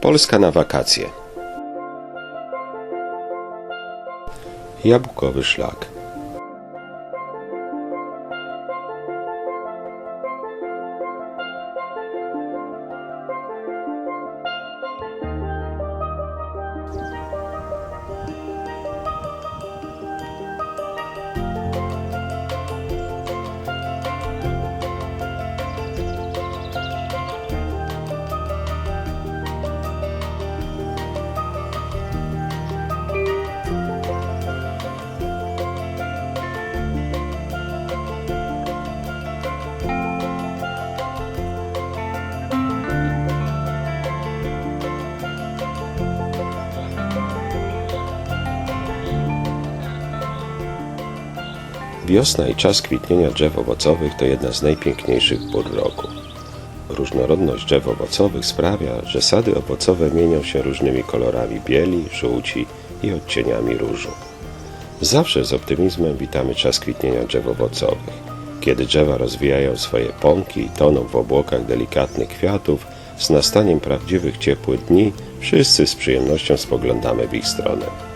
Polska na wakacje. Jabłkowy szlak. Wiosna i czas kwitnienia drzew owocowych to jedna z najpiękniejszych pór roku. Różnorodność drzew owocowych sprawia, że sady owocowe mienią się różnymi kolorami bieli, żółci i odcieniami różu. Zawsze z optymizmem witamy czas kwitnienia drzew owocowych. Kiedy drzewa rozwijają swoje pąki i toną w obłokach delikatnych kwiatów, z nastaniem prawdziwych ciepłych dni wszyscy z przyjemnością spoglądamy w ich stronę.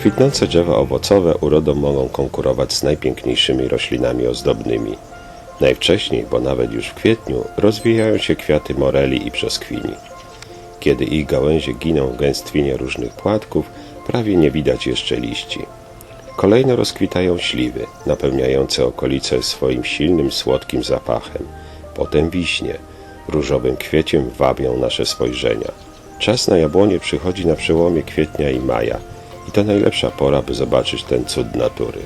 Kwitnące drzewa owocowe urodą mogą konkurować z najpiękniejszymi roślinami ozdobnymi. Najwcześniej, bo nawet już w kwietniu, rozwijają się kwiaty moreli i brzoskwini. Kiedy ich gałęzie giną w gęstwinie różnych płatków, prawie nie widać jeszcze liści. Kolejno rozkwitają śliwy, napełniające okolice swoim silnym, słodkim zapachem. Potem wiśnie, różowym kwieciem wabią nasze spojrzenia. Czas na jabłonie przychodzi na przełomie kwietnia i maja i to najlepsza pora, by zobaczyć ten cud natury.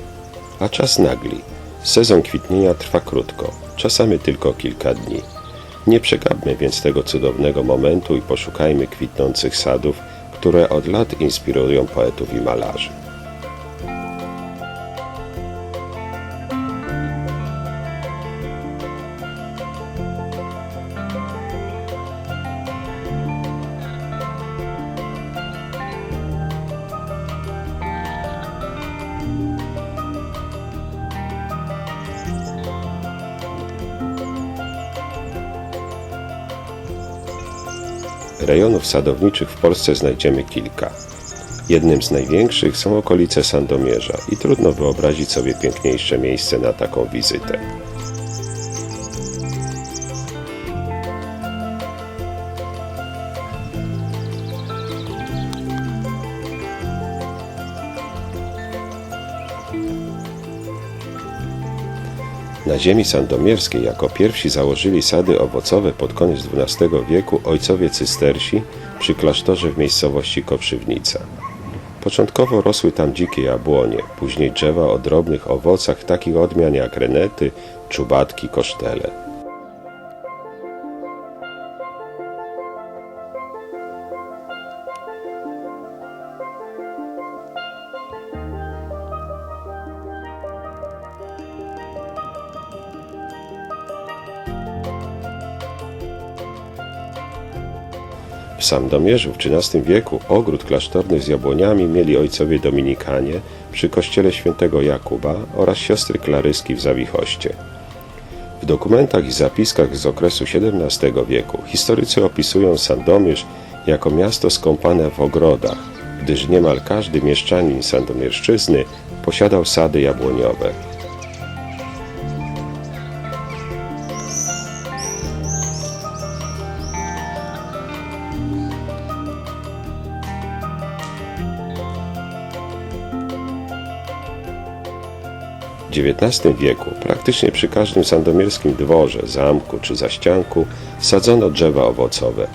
A czas nagli. Sezon kwitnienia trwa krótko, czasami tylko kilka dni. Nie przegapmy więc tego cudownego momentu i poszukajmy kwitnących sadów, które od lat inspirują poetów i malarzy. Rejonów sadowniczych w Polsce znajdziemy kilka. Jednym z największych są okolice Sandomierza i trudno wyobrazić sobie piękniejsze miejsce na taką wizytę. Na ziemi sandomierskiej jako pierwsi założyli sady owocowe pod koniec XII wieku ojcowie cystersi przy klasztorze w miejscowości Koprzywnica. Początkowo rosły tam dzikie jabłonie, później drzewa o drobnych owocach takich odmian jak renety, czubatki, kosztele. W Sandomierzu w XIII wieku ogród klasztorny z jabłoniami mieli ojcowie Dominikanie przy kościele świętego Jakuba oraz siostry Klaryski w Zawichoście. W dokumentach i zapiskach z okresu XVII wieku historycy opisują Sandomierz jako miasto skąpane w ogrodach, gdyż niemal każdy mieszczanin sandomierszczyzny posiadał sady jabłoniowe. XIX wieku praktycznie przy każdym sandomierskim dworze, zamku czy zaścianku sadzono drzewa owocowe.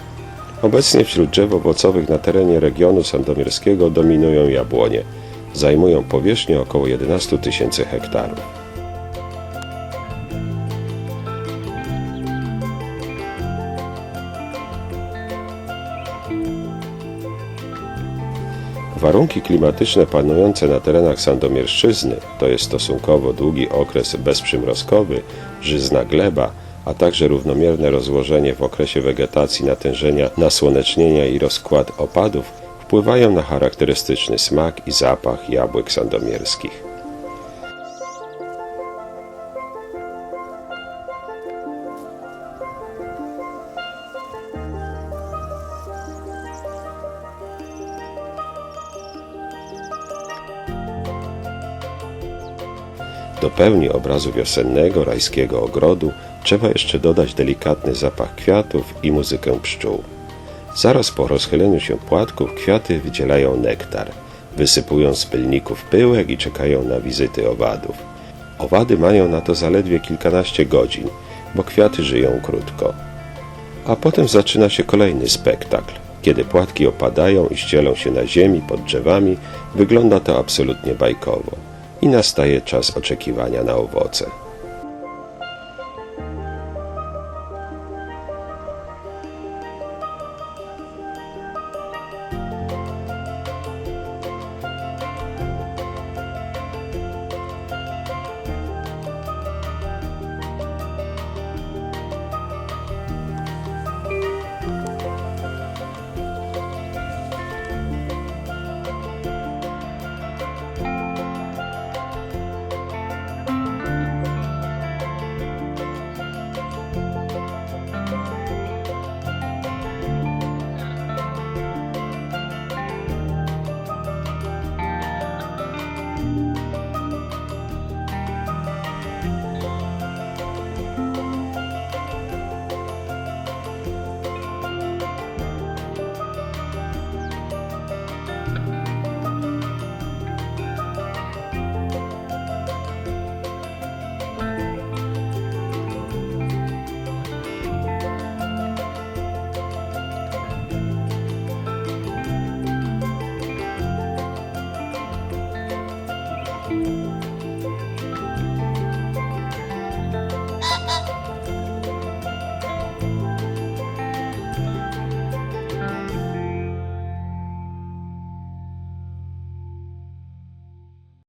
Obecnie wśród drzew owocowych na terenie regionu sandomierskiego dominują jabłonie. Zajmują powierzchnię około 11 tysięcy hektarów. Warunki klimatyczne panujące na terenach Sandomierszczyzny, to jest stosunkowo długi okres bezprzymrozkowy, żyzna gleba, a także równomierne rozłożenie w okresie wegetacji natężenia, nasłonecznienia i rozkład opadów wpływają na charakterystyczny smak i zapach jabłek sandomierskich. Do pełni obrazu wiosennego, rajskiego ogrodu trzeba jeszcze dodać delikatny zapach kwiatów i muzykę pszczół. Zaraz po rozchyleniu się płatków kwiaty wydzielają nektar, wysypują z pylników pyłek i czekają na wizyty owadów. Owady mają na to zaledwie kilkanaście godzin, bo kwiaty żyją krótko. A potem zaczyna się kolejny spektakl. Kiedy płatki opadają i ścielą się na ziemi pod drzewami, wygląda to absolutnie bajkowo. I nastaje czas oczekiwania na owoce.